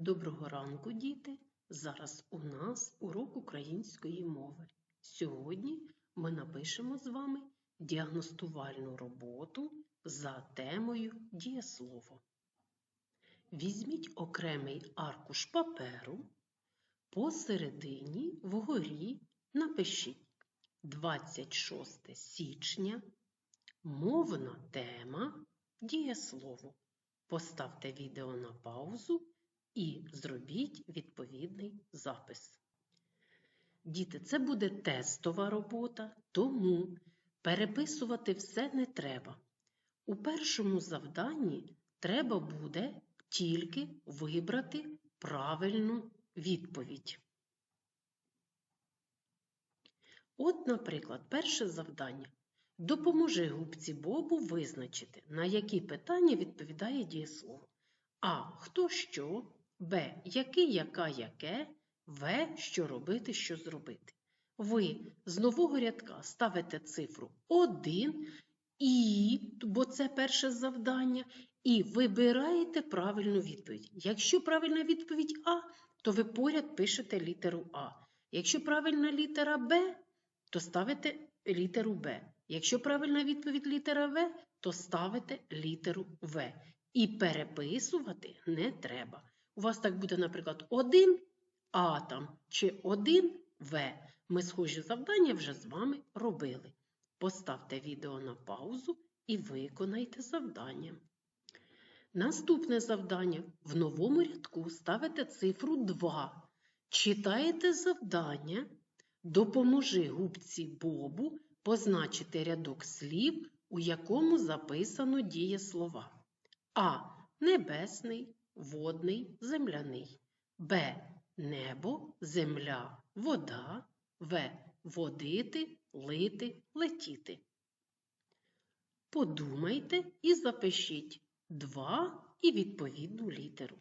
Доброго ранку, діти! Зараз у нас урок української мови. Сьогодні ми напишемо з вами діагностувальну роботу за темою дієслово. Візьміть окремий аркуш паперу, посередині вгорі напишіть 26 січня, мовна тема дієслово. Поставте відео на паузу і зробіть відповідний запис. Діти, це буде тестова робота, тому переписувати все не треба. У першому завданні треба буде тільки вибрати правильну відповідь. От, наприклад, перше завдання. Допоможи губці Бобу визначити, на які питання відповідає дієслово. А. Хто що, Б. Який, яка, яке, В. Що робити, що зробити. Ви з нового рядка ставите цифру 1 і, бо це перше завдання, і вибираєте правильну відповідь. Якщо правильна відповідь А, то ви поряд пишете літеру А. Якщо правильна літера Б, то ставите літеру Б. Якщо правильна відповідь літера В, то ставите літеру В. І переписувати не треба. У вас так буде, наприклад, один атом чи один В. Ми схожі завдання вже з вами робили. Поставте відео на паузу і виконайте завдання. Наступне завдання. В новому рядку ставите цифру 2. Читаєте завдання. Допоможи губці Бобу позначити рядок слів, у якому записано дієслова. А. Небесний, водний, земляний. Б. Небо, земля, вода. В. Водити, лити, летіти. Подумайте і запишіть два і відповідну літеру.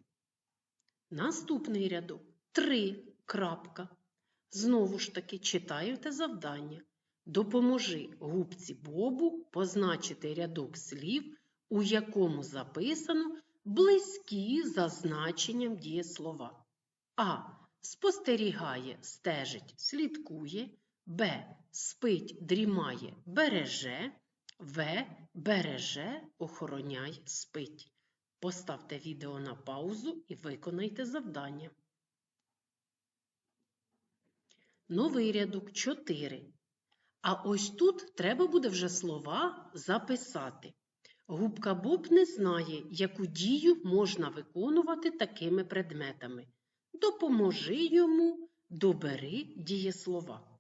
Наступний рядок три крапка. Знову ж таки читаєте завдання. Допоможи губці Бобу позначити рядок слів, у якому записано близькі за значенням дієслова. А. Спостерігає, стежить, слідкує. Б. Спить, дрімає, береже. В. Береже, охороняє, спить. Поставте відео на паузу і виконайте завдання. Новий рядок 4. А ось тут треба буде вже слова записати. Губка Боб не знає, яку дію можна виконувати такими предметами. Допоможи йому, добери дієслова.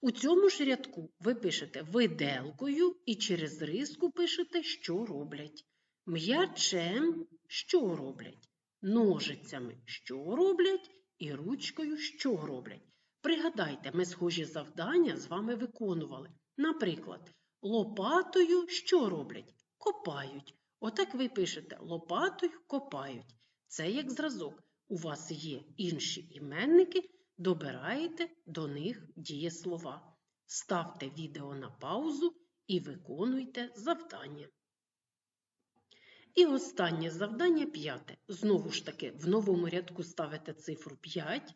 У цьому ж рядку ви пишете виделкою і через риску пишете, що роблять. М'ячем що роблять? Ножицями що роблять і ручкою що роблять. Пригадайте, ми схожі завдання з вами виконували. Наприклад, лопатою що роблять? Копають. Отак ви пишете лопатою копають. Це як зразок. У вас є інші іменники, добираєте до них дієслова. Ставте відео на паузу і виконуйте завдання. І останнє завдання п'яте. Знову ж таки, в новому рядку ставите цифру 5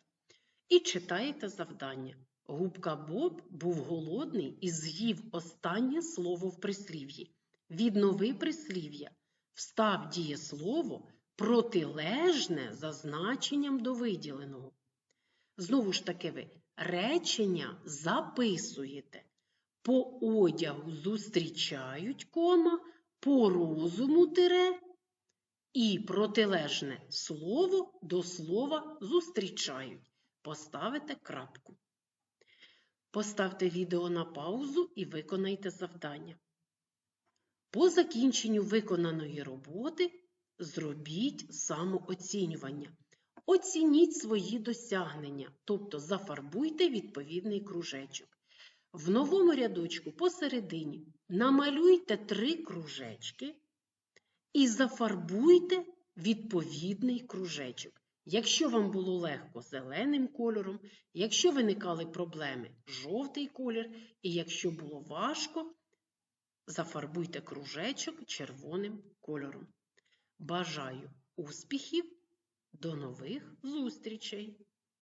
і читаєте завдання. Губка Боб був голодний і з'їв останнє слово в прислів'ї. Віднови прислів'я. Встав дієслово протилежне за значенням до виділеного. Знову ж таки, ви речення записуєте. По одягу зустрічають кома, по розуму тире і протилежне слово до слова зустрічають. Поставите крапку. Поставте відео на паузу і виконайте завдання. По закінченню виконаної роботи зробіть самооцінювання. Оцініть свої досягнення, тобто зафарбуйте відповідний кружечок. В новому рядочку посередині намалюйте три кружечки і зафарбуйте відповідний кружечок. Якщо вам було легко зеленим кольором, якщо виникали проблеми жовтий колір, і якщо було важко, зафарбуйте кружечок червоним кольором. Бажаю успіхів! До нових зустрічей!